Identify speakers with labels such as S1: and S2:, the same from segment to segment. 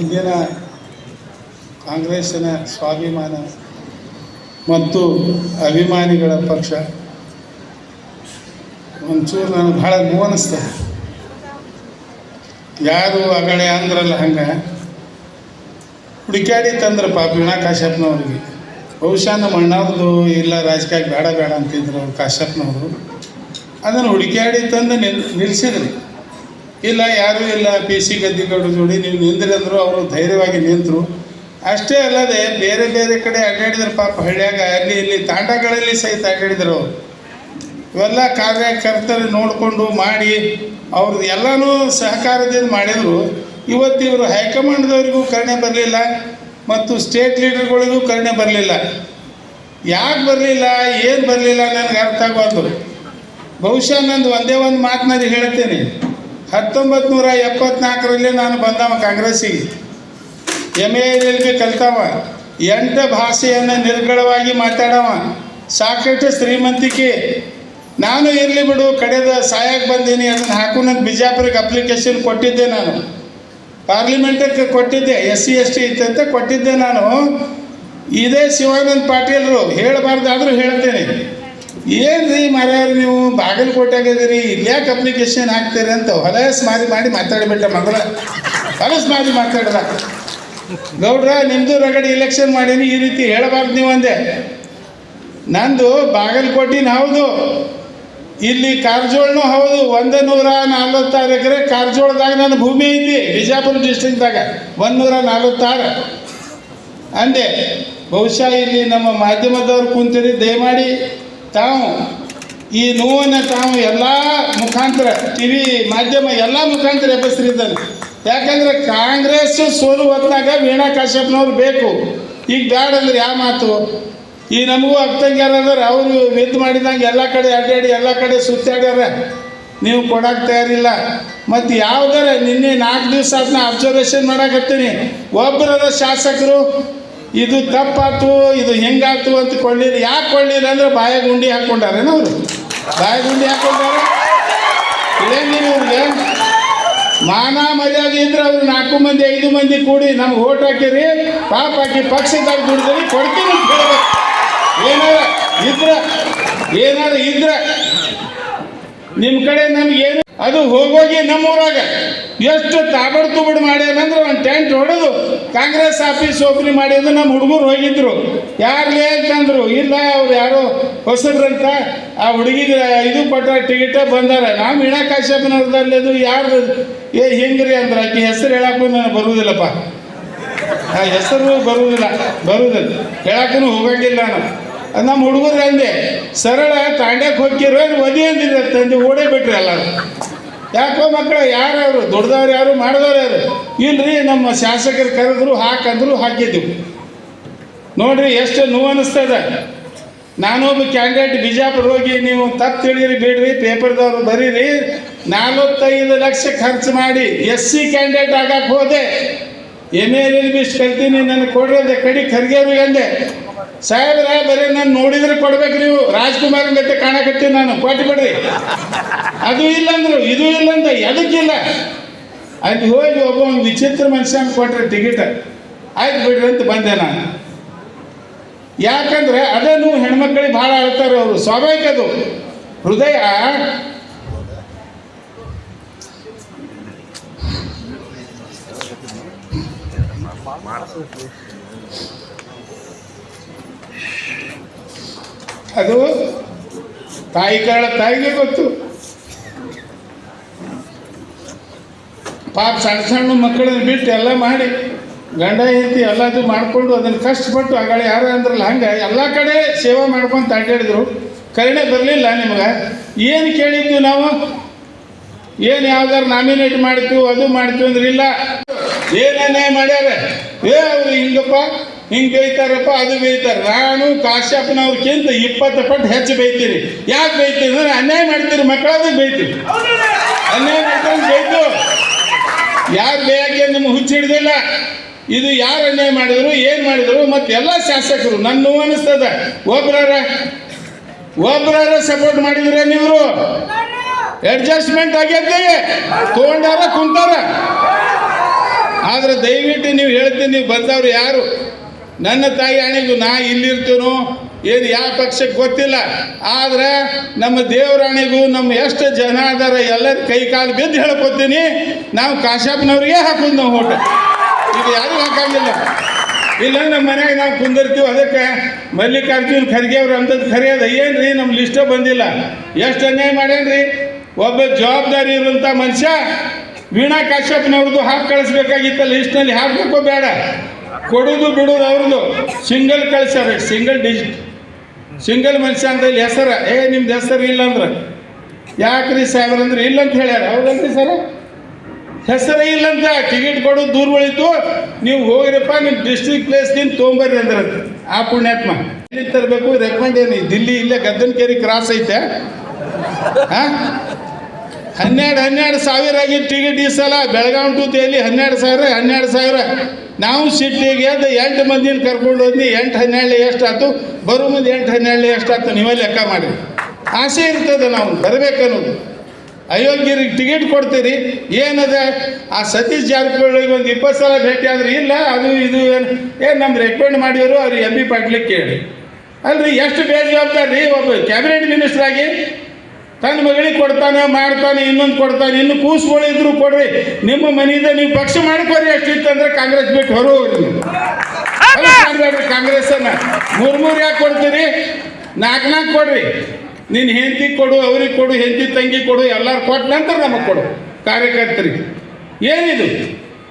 S1: ಇಂದಿನ ಕಾಂಗ್ರೆಸ್ಸಿನ ಸ್ವಾಭಿಮಾನ ಮತ್ತು ಅಭಿಮಾನಿಗಳ ಪಕ್ಷ. ಒಂಚೂರು ನನಗೆ ಭಾಳ ನೋವನಿಸ್ತದೆ ಯಾರು ಅಗಳೆ ಅಂದ್ರಲ್ಲ ಹಂಗೆ. ಹುಡುಕ್ಯಾಡಿ ತಂದ್ರೆ ಪಾಪ ವೀಣಾ ಕಾಶ್ಯಪ್ನವ್ರಿಗೆ. ಬಹುಶಃ ನಮ್ಮ ಅಣ್ಣವ್ರದ್ದು ಇಲ್ಲ ರಾಜಕೀಯ ಬೇಡ ಬೇಡ ಅಂತಿದ್ರು ಅವ್ರು ಕಾಶ್ಯಪ್ನವರು. ಅದನ್ನು ಹುಡುಕ್ಯಾಡಿ ತಂದು ನಿಲ್ ನಿಲ್ಲಿಸಿದ್ರಿ ಇಲ್ಲ, ಯಾರೂ ಇಲ್ಲ ಪಿ ಸಿ ಗದ್ದಿಗೌಡ ಜೋಡಿ ನೀವು ನಿಂದ್ರಿ ಅಂದರು, ಅವರು ಧೈರ್ಯವಾಗಿ ನಿಂತರು. ಅಷ್ಟೇ ಅಲ್ಲದೆ ಬೇರೆ ಬೇರೆ ಕಡೆ ಅಡ್ಡಾಡಿದ್ರು ಪಾಪ ಹಳ್ಳಿಯಾಗ, ಅಲ್ಲಿ ಇಲ್ಲಿ ತಾಂಡಗಳಲ್ಲಿ ಸಹಿತ ಅಡ್ಡಾಡಿದರು ಇವೆಲ್ಲ ಕಾರ್ಯಕರ್ತರು ನೋಡಿಕೊಂಡು ಮಾಡಿ ಅವ್ರದ್ದು ಎಲ್ಲನೂ ಸಹಕಾರದಿಂದ ಮಾಡಿದರು. ಇವತ್ತು ಇವರು ಹೈಕಮಾಂಡ್ದವರಿಗೂ ಕರುಣೆ ಬರಲಿಲ್ಲ ಮತ್ತು ಸ್ಟೇಟ್ ಲೀಡರ್ಗಳಿಗೂ ಕರುಣೆ ಬರಲಿಲ್ಲ. ಯಾಕೆ ಬರಲಿಲ್ಲ, ಏನು ಬರಲಿಲ್ಲ, ನನಗೆ ಅರ್ಥ ಆಗಬಾರ್ದು ಬಹುಶಃ ನಂದು ಒಂದೇ ಒಂದು ಮಾತನಾಡಿ ಹೇಳ್ತೇನೆ. ಹತ್ತೊಂಬತ್ತು ನೂರ ಎಪ್ಪತ್ನಾಲ್ಕರಲ್ಲಿ ನಾನು ಬಂದವ ಕಾಂಗ್ರೆಸ್ಸಿಗೆ. ಎಂ ಎ ಎಲ್ ಬಿ ಕಲ್ತವ. ಎಂಟು ಭಾಷೆಯನ್ನು ನಿರ್ಗಳವಾಗಿ ಮಾತಾಡವ. ಸಾಕಷ್ಟು ಶ್ರೀಮಂತಿಕೆ. ನಾನು ಇರಲಿ ಬಿಡು, ಕಡೆದ ಸಾಯಕ್ಕೆ ಬಂದೀನಿ, ಅದನ್ನು ಹಾಕೋನಂತ ಬಿಜಾಪುರಕ್ಕೆ ಅಪ್ಲಿಕೇಶನ್ ಕೊಟ್ಟಿದ್ದೆ ನಾನು. ಪಾರ್ಲಿಮೆಂಟಕ್ಕೆ ಕೊಟ್ಟಿದ್ದೆ ಎಸ್ ಸಿ ಎಸ್ ಟಿ ಇತ್ತಂತ ಕೊಟ್ಟಿದ್ದೆ ನಾನು. ಇದೇ ಶಿವಾನಂದ ಪಾಟೀಲ್ರು, ಹೇಳಬಾರ್ದಾದ್ರೂ ಹೇಳ್ತೇನೆ. ಏನು ರೀ ಮಾರ್ಯಾರ ನೀವು ಬಾಗಲಕೋಟೆಯಾಗಿದ್ದೀರಿ ಇಲ್ಯಾಕೆ ಅಪ್ಲಿಕೇಶನ್ ಹಾಕ್ತೀರಿ ಅಂತ ಹೊಲಸ್ ಮಾರಿ ಮಾಡಿ ಮಾತಾಡಿಬಿಟ್ಟ ಮಗಳ. ಹೊಲಸ್ ಮಾರಿ ಮಾತಾಡ್ರ ಗೌಡ್ರ ನಿಮ್ಮದು ರಗಡೆ ಇಲೆಕ್ಷನ್ ಮಾಡೀನಿ, ಈ ರೀತಿ ಹೇಳಬಾರ್ದು ನೀವು ಅಂದೆ. ನಂದು ಬಾಗಲಕೋಟಿನ ಹೌದು ಇಲ್ಲಿ ಕಾರ್ಜೋಳನು ಹೌದು ಒಂದು ನೂರ ನಲ್ವತ್ತಾರು ಎಕರೆ ಕಾರಜೋಳದಾಗ ನನ್ನ ಭೂಮಿ ಐತಿ, ಬಿಜಾಪುರ ಡಿಸ್ಟ್ರಿಕ್ದಾಗ ಒಂದು ನೂರ ನಲ್ವತ್ತಾರು. ಅಂದೆ, ಬಹುಶಃ ಇಲ್ಲಿ ನಮ್ಮ ಮಾಧ್ಯಮದವ್ರು ಕುಂತಿರಿ, ದಯಮಾಡಿ ತಾವು ಈ ನೋವನ್ನು ತಾವು ಎಲ್ಲ ಮುಖಾಂತರ, ಟಿ ವಿ ಮಾಧ್ಯಮ ಎಲ್ಲ ಮುಖಾಂತರ ಎಬ್ಬಿಸ್ತಿದ್ದಾರೆ ಯಾಕಂದ್ರೆ ಕಾಂಗ್ರೆಸ್ ಸೋಲು ಹೊತ್ತಾಗ ವೀಣಾ ಕಾಶ್ಯಪ್ನವ್ರು ಬೇಕು. ಈಗ ಬ್ಯಾಡ ಅಂದ್ರೆ ಯಾವ ಮಾತು? ಈ ನಮಗೂ ಅದಾರ ಅವರು ವಿದ್ ಮಾಡಿದಂಗೆ ಎಲ್ಲ ಕಡೆ ಅಡ್ಡಾಡಿ, ಎಲ್ಲ ಕಡೆ ಸುತ್ತಾಡ್ಯಾರ. ನೀವು ಕೊಡಕ್ಕೆ ತಯಾರಿಲ್ಲ. ಮತ್ತು ಯಾವ್ದಾರ ನಿನ್ನೆ ನಾಲ್ಕು ದಿವಸ ಅದನ್ನ ಅಬ್ಸರ್ವೇಷನ್ ಮಾಡಕತ್ತೀನಿ. ಒಬ್ಬರದ ಶಾಸಕರು ಇದು ತಪ್ಪಾತು, ಇದು ಹೆಂಗಾತು ಅಂತ ಕೊಳ್ಳಿರಿ ಯಾಕೆ ಕೊಳ್ಳಿರಿ ಅಂದ್ರೆ ಬಾಯ ಗುಂಡಿ ಹಾಕ್ಕೊಂಡಾರೇನು ಅವರು. ಬಾಯ ಗುಂಡಿ ಹಾಕ್ಕೊಂಡಾರ? ಇದೇನು ಮಾನ ಮರ್ಯಾದೆ ಇದ್ರೆ ಅವ್ರು ನಾಲ್ಕು ಮಂದಿ, ಐದು ಮಂದಿ ಕೂಡಿ ನಮ್ಗೆ ಓಟ್ ಹಾಕಿರಿ. ಪಾಪ ಹಾಕಿ ಪಕ್ಷದಾಗ ದುಡ್ದಿರಿ ಕೊಡ್ತೀನಿ ಅಂತ ಹೇಳ್ಬೇಕು. ಏನಾರ ಇದ್ರ ಏನಾರ ಇದ್ರ ನಿಮ್ಮ ಕಡೆ ನಮ್ಗೆ ಏನು ಅದು ಹೋಗೋಗಿ ನಮ್ಮೂರಾಗ ಎಷ್ಟು ತಾಬಡ್ ತುಬಡ್ ಮಾಡ್ಯಾನಂದ್ರೆ ಒಂದು ಟೆಂಟ್ ಹೊಡೆದು ಕಾಂಗ್ರೆಸ್ ಆಫೀಸ್ ಓಪನಿಂಗ್ ಮಾಡಿದ್ದು ನಮ್ಮ ಹುಡುಗರು ಹೋಗಿದ್ರು. ಯಾರ್ಲೇ ಅಂತಂದ್ರು, ಇಲ್ಲ, ಅವ್ರು ಯಾರೋ ಹೊಸದ್ರಂತ ಆ ಹುಡುಗಿಗೆ ಇದು ಪಟ್ಟ ಟಿಕೆಟ ಬಂದಾರ. ನಾವು ವೀಣಾ ಕಾಶ್ಯಪನವ್ರದ್ದು ಯಾರು ಏ, ಹೆಂಗ್ರಿ ಅಂದ್ರೆ ಆಕೆ ಹೆಸರು ಹೇಳಕ್ಕೂ ನನಗೆ ಬರುವುದಿಲ್ಲಪ್ಪ ಆ ಹೆಸರು ಬರುವುದಿಲ್ಲ ಬರುವುದಿಲ್ಲ ಹೇಳಕ್ಕೂ ಹೋಗಂಗಿಲ್ಲ ನಾನು. ಅದು ನಮ್ಮ ಹುಡುಗರು ಅಂದೆ, ಸರಳ ತಾಂಡ್ಯಕ್ಕೆ ಹೋಗಿರೋ ಒದಿ ಅಂದಿರ ತಂದೆ? ಓಡೇ ಬಿಟ್ರಿ ಎಲ್ಲ ಯಾಕೋ ಮಕ್ಕಳು ಯಾರು ಅವರು ದೊಡ್ಡದವ್ರು ಯಾರು? ಮಾಡಿದವ್ರು ಯಾರು? ಇಲ್ರಿ, ನಮ್ಮ ಶಾಸಕರು ಕರೆದ್ರು, ಹಾಕಂದ್ರು ಹಾಕಿದ್ದೀವಿ ನೋಡ್ರಿ, ಎಷ್ಟು ನೋವು ಅನಿಸ್ತದ ನಾನೊಬ್ಬ ಕ್ಯಾಂಡಿಡೇಟ್ ಬಿಜಾಪುರ ಹೋಗಿ, ನೀವು ತಪ್ಪು ತಿಳಿಯಿರಿ, ಬಿಡ್ರಿ, ಪೇಪರ್ದವ್ರು ಬರೀರಿ. ನಾಲ್ವತ್ತೈದು ಲಕ್ಷ ಖರ್ಚು ಮಾಡಿ ಎಸ್ ಸಿ ಕ್ಯಾಂಡಿಡೇಟ್ ಆಗಕ್ಕೆ ಹೋದೆ. ಎಂ ಎಲ್ ಎಲ್ ಬಿ ಇಷ್ಟು ಕಲ್ತೀನಿ ನನಗೆ ಕೊಡ್ರಿ ಅಂದೆ. ಕಡಿ ಖರ್ಗೆ ಅಂದೆ. ಸಾಹೇಬ್ರ, ಬರೀ ನಾನು ನೋಡಿದ್ರೆ ಕೊಡ್ಬೇಕು ನೀವು. ರಾಜ್ಕುಮಾರ್ ಗತ್ತೆ ಕಾಣಕತ್ತೀನಿ ನಾನು. ಕೊಟ್ಟು ಬಿಡ್ರಿ ಅದು ಇಲ್ಲಂದ್ರು ಇದು ಇಲ್ಲಂದ ಎದಕ್ಕಿಲ್ಲ? ಅಲ್ಲಿ ಹೋಗಿ ಒಬ್ಬ ವಿಚಿತ್ರ ಮನುಷ್ಯನ ಕೊಟ್ರೆ ಟಿಕೆಟ್ ಆಯ್ತು ಬಿಡ್ರಿ ಅಂತ ಬಂದೆ ನಾನು. ಯಾಕಂದ್ರೆ ಅದನ್ನು ಹೆಣ್ಮಕ್ಳಿಗೆ ಭಾಳ ಆಳ್ತಾರೆ ಅವರು. ಸ್ವಾಭಾವಿಕ ಅದು. ಹೃದಯ ಅದು ತಾಯಿ ಕಾಳ ತಾಯಿಗೆ ಗೊತ್ತು. ಪಾಪ ಸಣ್ಣ ಸಣ್ಣ ಮಕ್ಕಳನ್ನ ಬಿಟ್ಟು ಎಲ್ಲ ಮಾಡಿ, ಗಂಡ ಹೆಂಡತಿ ಎಲ್ಲದು ಮಾಡಿಕೊಂಡು ಅದನ್ನು ಕಷ್ಟಪಟ್ಟು ಆಗಳ ಯಾರು ಅಂದ್ರಲ್ಲ ಹಂಗೆ, ಎಲ್ಲ ಕಡೆ ಸೇವೆ ಮಾಡ್ಕೊಂಡು ಅಡ್ಡಾಡಿದ್ರು. ಕರುಣೆ ಬರಲಿಲ್ಲ ನಿಮ್ಗೆ. ಏನು ಕೇಳಿದ್ವಿ ನಾವು? ಏನು ಯಾವ್ದಾರು ನಾಮಿನೇಟ್ ಮಾಡ್ತೀವಿ ಅದು ಮಾಡ್ತೀವಿ ಅಂದ್ರೆ ಇಲ್ಲ. ಏನೇನೇ ಮಾಡ್ಯಾರ? ಏ ಅವ್ರು ಹಿಂಗಪ್ಪ ಹಿಂಗೆ ಬೈತಾರಪ್ಪ, ಅದು ಬೈತಾರೆ. ನಾನು ಕಾಶ್ಯಪ್ಪನವ್ರಕ್ಕಿಂತ ಇಪ್ಪತ್ತು ಪಟ್ಟು ಹೆಚ್ಚು ಬೈತೀರಿ ಯಾಕೆ ಬೈತೀರಿ ಅಂದ್ರೆ ಅನ್ಯಾಯ ಮಾಡ್ತೀರಿ ಮಕ್ಕಳಾದ್ರೆ ಬೈತೀರಿ ಅನ್ಯಾಯ ಮಾಡ್ಕೊಂಡು ಬೈತು. ಯಾರು ಬೇಯಕ್ಕೆ ನಿಮ್ಗೆ ಹುಚ್ಚು ಹಿಡ್ದಿಲ್ಲ? ಇದು ಯಾರು ಅನ್ಯಾಯ ಮಾಡಿದ್ರು, ಏನು ಮಾಡಿದ್ರು, ಮತ್ತೆ ಎಲ್ಲ ಶಾಸಕರು ನನ್ನ ನೋವು ಅನಿಸ್ತದ. ಒಬ್ರಾರ ಒಬ್ರಾರ ಸಪೋರ್ಟ್ ಮಾಡಿದ್ರೆ ನೀವು ಅಡ್ಜಸ್ಟ್ಮೆಂಟ್ ಆಗೈತೆ ತಗೊಂಡಾರ ಕುಂತಾರ. ಆದ್ರೆ ದಯವಿಟ್ಟು ನೀವು ಹೇಳ್ತೀನಿ, ನೀವು ಬಂದವ್ರು ಯಾರು? ನನ್ನ ತಾಯಿ ಹಣೆಗೂ ನಾ ಇಲ್ಲಿರ್ತೀನೋ? ಏನು, ಯಾವ ಪಕ್ಷಕ್ಕೆ ಗೊತ್ತಿಲ್ಲ. ಆದ್ರೆ ನಮ್ಮ ದೇವರಾಣಿಗೂ ನಮ್ಮ ಎಷ್ಟು ಜನ ಅದಾರ ಎಲ್ಲರ ಕೈ ಕಾಲು ಬಿದ್ದು ಹೇಳ್ಕೊತೀನಿ ನಾವು ಕಾಶಪ್ಪನವ್ರಿಗೆ ಹಾಕೋದು ನಾವು ಹೋಟೆ ಇದು ಯಾರಿಗೂ ಹಾಕಂಗಿಲ್ಲ. ಇಲ್ಲ, ನಮ್ಮ ಮನೆಯಾಗ ನಾವು ಕುಂದಿರ್ತೀವಿ. ಅದಕ್ಕೆ ಮಲ್ಲಿಕಾರ್ಜುನ್ ಖರ್ಗೆ ಅವ್ರು ಅಂಥದ್ದು ಏನು ಏನ್ರಿ, ನಮ್ಮ ಲಿಸ್ಟ ಬಂದಿಲ್ಲ. ಎಷ್ಟು ಅನ್ಯಾಯ ಮಾಡ್ಯಾನ್ರಿ? ಒಬ್ಬ ಜವಾಬ್ದಾರಿ ಇರುವಂಥ ಮನುಷ್ಯ ವೀಣಾ ಕಾಶ್ಯಪ್ನವ್ರದ್ದು ಹಾಕಿ ಕಳಿಸ್ಬೇಕಾಗಿತ್ತಲ್ಲ. ಲಿಸ್ಟ್ನಲ್ಲಿ ಹಾಕಬೇಕು ಬೇಡ. ಕೊಡೋದು ಬಿಡೋದು ಅವ್ರದ್ದು. ಸಿಂಗಲ್ ಕಳಿಸ್ಯಾರ ಸಿಂಗಲ್ ಡಿಜಿಟ್ ಸಿಂಗಲ್ ಮನುಷ್ಯ ಅಂತ ಇಲ್ಲಿ ಹೆಸರ. ಏ, ನಿಮ್ದು ಹೆಸರು ಇಲ್ಲ ಅಂದ್ರೆ. ಯಾಕ್ರಿ ಸಾಹೇಬ್ರ ಅಂದ್ರೆ ಇಲ್ಲ ಅಂತ ಹೇಳ್ಯಾರ. ಹೌದಲ್ರಿ ಸರ? ಹೆಸರೇ ಇಲ್ಲಂತ ಟಿಕೆಟ್ ಕೊಡೋದು ದೂರ ಉಳಿತು. ನೀವು ಹೋಗಿರಪ್ಪ, ನಿಮ್ಮ ಡಿಸ್ಟ್ರಿಕ್ಟ್ ಪ್ಲೇಸ್ದಿಂದ ತೊಗೊಂಬರ್ರಿ ಅಂದ್ರೆ. ಆ ಪುಣ್ಯಾತ್ಮ. ಎಲ್ಲಿ ತರಬೇಕು? ರೆಕಮೆಂಡ್ ಏನು? ದಿಲ್ಲಿ ಇಲ್ಲೇ ಗದ್ದನಕೇರಿ ಕ್ರಾಸ್ ಐತೆ. ಹಾಂ ಹನ್ನೆರಡು ಹನ್ನೆರಡು ಸಾವಿರ ಆಗಿತ್ತು ಟಿಕೆಟ್ ಈ ಸಲ. ಬೆಳಗಾವಿ ಟು ದೆಹಲಿ ಹನ್ನೆರಡು ಸಾವಿರ ಹನ್ನೆರಡು ಸಾವಿರ. ನಾವು ಸಿಟ್ಟಿಗೆ ಎದ್ದು ಎಂಟು ಮಂದಿನ ಕರ್ಕೊಂಡು ಹೋದ್ನಿ ಎಂಟು ಹನ್ನೆರಡು ಎಷ್ಟಾಯ್ತು? ಬರೋ ಮಂದಿ ಎಂಟು ಹನ್ನೆರಡು ಎಷ್ಟಾಯ್ತು ನೀವೇ ಲೆಕ್ಕ ಮಾಡಿ ಆಸೆ ಇರ್ತದೆ ನಾವು, ಬರಬೇಕನ್ನೋದು. ಅಯೋಗ್ಯರಿಗೆ ಟಿಕೆಟ್ ಕೊಡ್ತೀರಿ, ಏನದ? ಆ ಸತೀಶ್ ಜಾರಕಿಹೊಳಿಗೆ ಒಂದು ಇಪ್ಪತ್ತು ಸಲ ಭೇಟಿ ಆದ್ರೆ ಇಲ್ಲ, ಅದು ಇದು ಏನು? ಏನು ನಮ್ಮ ರೆಕಮೆಂಡ್ ಮಾಡಿದ್ರು ಅವ್ರು ಎಂ ಬಿ ಪಾಟ್ಲಿಕ್ಕೆ ಕೇಳಿ. ಅಲ್ರಿ, ಎಷ್ಟು ಬೇಜವಾಬ್ದಾರಿ? ಒಬ್ಬ ಕ್ಯಾಬಿನೆಟ್ ಮಿನಿಸ್ಟರ್ ಆಗಿ ತನ್ನ ಮಗಳಿಗೆ ಕೊಡ್ತಾನೆ ಮಾಡ್ತಾನೆ ಇನ್ನೊಂದು ಕೊಡ್ತಾನೆ ಇನ್ನು ಕೂಸ್ಗಳಿದ್ರು ಕೊಡ್ರಿ. ನಿಮ್ಮ ಮನೆಯಿಂದ ನೀವು ಪಕ್ಷ ಮಾಡ್ಕೋರಿ ಅಷ್ಟಿತ್ತು ಅಂದ್ರೆ ಕಾಂಗ್ರೆಸ್ ಬಿಟ್ಟು ಹೊರ ಹೋಗ್ರಿ ಮಾಡ್ಬೇಡ್ರಿ ಕಾಂಗ್ರೆಸ್ಸನ್ನ. ಮೂರು ಮೂರು ಯಾಕೆ ಕೊಡ್ತೀರಿ? ನಾಲ್ಕು ನಾಲ್ಕು ಕೊಡ್ರಿ. ನಿನ್ನ ಹೆಂಡತಿ ಕೊಡು ಅವ್ರಿಗೆ ಕೊಡು ಹೆಂಡತಿ ತಂಗಿ ಕೊಡು ಎಲ್ಲರೂ ಕೊಟ್ಟ ನಂತರ ನಮಗೆ ಕೊಡು ಕಾರ್ಯಕರ್ತರಿಗೆ ಏನಿದು?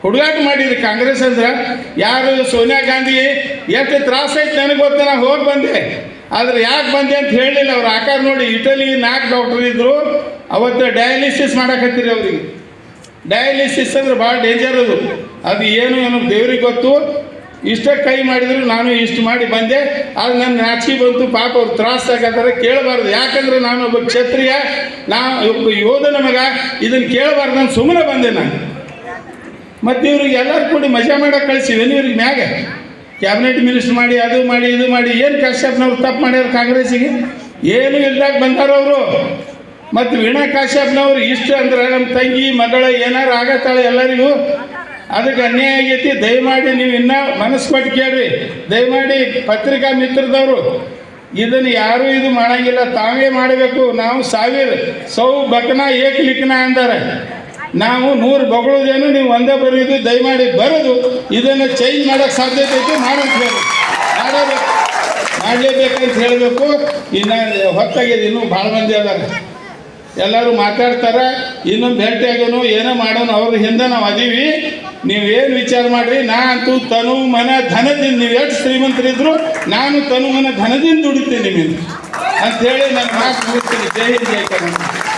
S1: ಹುಡುಗಾಟ ಮಾಡಿದ್ರಿ ಕಾಂಗ್ರೆಸ್ ಅಂದ್ರೆ? ಯಾರು ಸೋನಿಯಾ ಗಾಂಧಿ ಎಷ್ಟು ತ್ರಾಸ ಐತೆ ನನಗೆ ಗೊತ್ತ ನಾ ಹೋಗಿ ಬಂದೆ. ಆದ್ರೆ ಯಾಕೆ ಬಂದೆ ಅಂತ ಹೇಳಲಿಲ್ಲ ಅವ್ರು. ಆಕಾರ ನೋಡಿ ಇಟಲಿ ನಾಲ್ಕು ಡಾಕ್ಟರ್ ಇದ್ರು. ಅವತ್ತು ಡಯಾಲಿಸಿಸ್ ಮಾಡಕತ್ತೀರಿ ಅವ್ರಿಗೆ. ಡಯಾಲಿಸಿಸ್ ಅಂದ್ರೆ ಭಾಳ ಡೇಂಜರ್ ಅದು. ಅದು ಏನು ಏನು ದೇವ್ರಿಗೆ ಗೊತ್ತು. ಇಷ್ಟ ಕೈ ಮಾಡಿದ್ರು, ನಾನು ಇಷ್ಟು ಮಾಡಿ ಬಂದೆ. ಅದು ನನ್ನ ನಾಚಿ ಬಂತು. ಪಾಪ ಅವ್ರು ತ್ರಾಸ ಆಗತ್ತಾರೆ. ಕೇಳಬಾರ್ದು. ಯಾಕಂದ್ರೆ ನಾನು ಒಬ್ಬ ಕ್ಷತ್ರಿಯ. ನಾ ಒಬ್ಬ ಯೋಧನ ಮಗ. ಇದನ್ನು ಕೇಳಬಾರ್ದು ನಾನು ಸುಮ್ಮನೆ ಬಂದೆ ನಾನು. ಮತ್ತು ಇವ್ರಿಗೆ ಎಲ್ಲರೂ ಕೂಡಿ ಮಜಾ ಮಾಡಕ್ಕೆ ಕಳಿಸಿವೇನು ಇವ್ರಿಗೆ ಮ್ಯಾಗ. ಕ್ಯಾಬಿನೆಟ್ ಮಿನಿಸ್ಟರ್ ಮಾಡಿ, ಅದು ಮಾಡಿ, ಇದು ಮಾಡಿ, ಏನು ಕಾಶ್ಯಪ್ನವ್ರು ತಪ್ಪು ಮಾಡ್ಯಾರ ಕಾಂಗ್ರೆಸ್ಸಿಗೆ? ಏನು ಇಲ್ದಾಗ ಬಂದಾರ ಅವರು. ಮತ್ತು ವೀಣಾ ಕಾಶ್ಯಪ್ನವ್ರು ಇಷ್ಟ ಅಂದ್ರೆ ನಮ್ಮ ತಂಗಿ, ಮಗಳ ಏನಾರು ಆಗತ್ತಾಳೆ ಎಲ್ಲರಿಗೂ? ಅದಕ್ಕೆ ಅನ್ಯಾಯ ಆಗೈತಿ. ದಯಮಾಡಿ ನೀವು ಇನ್ನೂ ಮನಸ್ಸು ಕೊಟ್ಟು ಕೇಳ್ರಿ. ದಯಮಾಡಿ ಪತ್ರಿಕಾ ಮಿತ್ರದವರು, ಇದನ್ನು ಯಾರೂ ಇದು ಮಾಡಂಗಿಲ್ಲ. ತಾವೇ ಮಾಡಬೇಕು. ನಾವು ಸಾವಿರ ಸೌ ಬಕನ ಏಕ ಲಿಖನ ಅಂತಾರೆ ನಾವು ನೂರು ಬಗಳೋದೇನು, ನೀವು ಒಂದೇ ಬರೆಯೋದು ದಯಮಾಡಿ ಬರೋದು, ಇದನ್ನು ಚೇಂಜ್ ಮಾಡೋಕ್ಕೆ ಸಾಧ್ಯತೆ ಐತೆ ಮಾಡೋದು ಮಾಡಬೇಕು ಮಾಡಲೇಬೇಕಂತ ಹೇಳಬೇಕು. ಇನ್ನು ಹೊತ್ತಾಗಿದೆ, ಇನ್ನೂ ಭಾಳ ಮಂದಿ ಅದಾರೆ. ಎಲ್ಲರೂ ಮಾತಾಡ್ತಾರೆ, ಇನ್ನೊಂದು ಭೇಟಿಯಾಗೋನು ಏನೋ ಮಾಡೋನು, ಅವ್ರ ಹಿಂದೆ ನಾವು ಅದೀವಿ. ನೀವೇನು ವಿಚಾರ ಮಾಡಿರಿ ನಾ ಅಂತೂ ತನು ಮನ ಧನದಿಂದ, ನೀವು ಎಷ್ಟು ಶ್ರೀಮಂತರಿದ್ರು, ನಾನು ತನು ಮನ ಧನದಿಂದ ದುಡಿತೀನಿ ನಿಮ್ಮಿಂದ. ಅಂಥೇಳಿ ನಾನು ಮಾತು ಮುಗಿಸ್ತೀನಿ. ಜೈ ಹಿಂದ್ ಕರ್ನಾಟಕ.